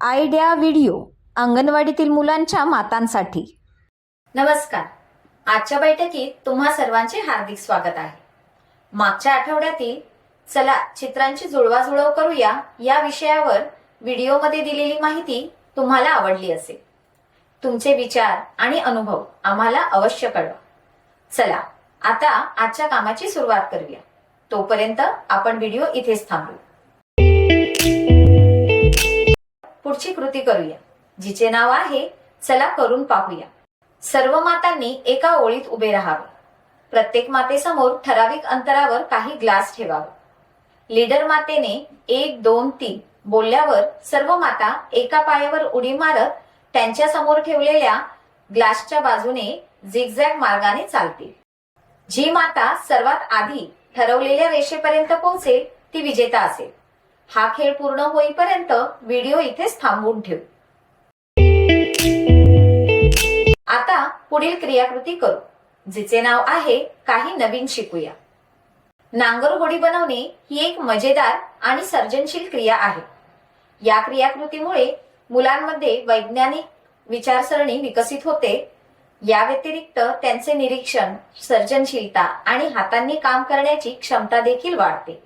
Idea video अंगणवाडीतील मुलांच्या मातांसाठी. नमस्कार. आजच्या बैठकीत तुम्हा सर्वांचे हार्दिक स्वागत आहे. मागच्या आठवड्यातील चला चित्रांची जुळवाजुळव करूया या विषयावर व्हिडिओमध्ये दिलेली माहिती तुम्हाला आवडली असेल. तुमचे विचार आणि अनुभव आम्हाला अवश्य कळवा. चला आता आजच्या कामाची सुरुवात करूया. तोपर्यंत आपण व्हिडिओ इथेच थांबू. पुढची कृती करूया. जिचे नाव आहे चला करून पाहूया. सर्व मातांनी एका ओळीत उभे राहावे. प्रत्येक मातेसमोर ठराविक अंतरावर काही ग्लास ठेवावे. लीडर मातेने एक दोन तीन बोलल्यावर सर्व माता एका पायावर उडी मारत त्यांच्यासमोर ठेवलेल्या ग्लासच्या बाजूने झिगझॅग मार्गाने चालतील. जी माता सर्वात आधी ठरवलेल्या रेषेपर्यंत पोहोचेल ती विजेता असेल. हा खेळ पूर्ण होईपर्यंत व्हिडिओ इथेच थांबवून ठेवू. आता पुढील क्रियाकृती करू जिचे नाव आहे काही नवीन शिकूया. नांगर होडी बनवणे ही एक मजेदार आणि सर्जनशील क्रिया आहे. या क्रियाकृतीमुळे मुलांमध्ये वैज्ञानिक विचारसरणी विकसित होते. या व्यतिरिक्त त्यांचे निरीक्षण सर्जनशीलता आणि हातांनी काम करण्याची क्षमता देखील वाढते.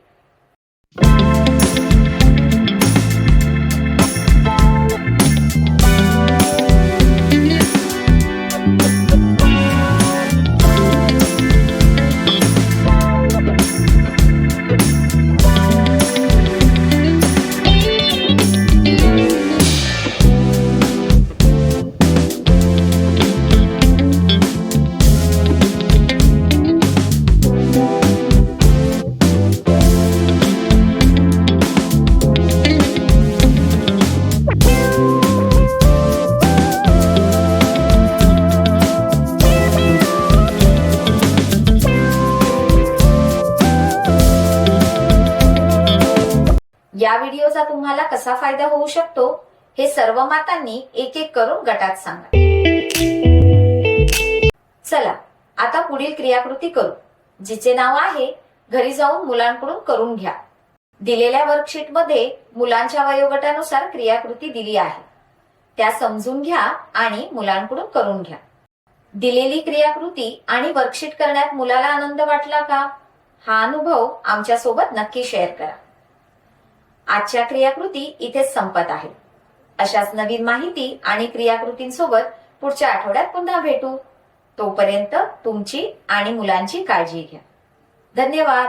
या व्हिडिओचा तुम्हाला कसा फायदा होऊ शकतो हे सर्व मातांनी एक एक करून गटात सांगा. चला आता पुढील क्रियाकृती करू. जिचे नाव आहे घरी जाऊन मुलांकडून करून घ्या. दिलेल्या वर्कशीटमध्ये मुलांच्या वयोगटानुसार क्रियाकृती दिली आहे. त्या समजून घ्या आणि मुलांकडून करून घ्या. दिलेली क्रियाकृती आणि वर्कशीट करण्यात मुलाला आनंद वाटला का? हा अनुभव आमच्यासोबत नक्की शेअर करा. आजच्या क्रियाकृती इथे संपत आहे. अशाच नवीन माहिती आणि क्रियाकृतींसोबत पुढच्या आठवड्यात पुन्हा भेटू. तोपर्यंत तुमची आणि मुलांची काळजी घ्या. धन्यवाद.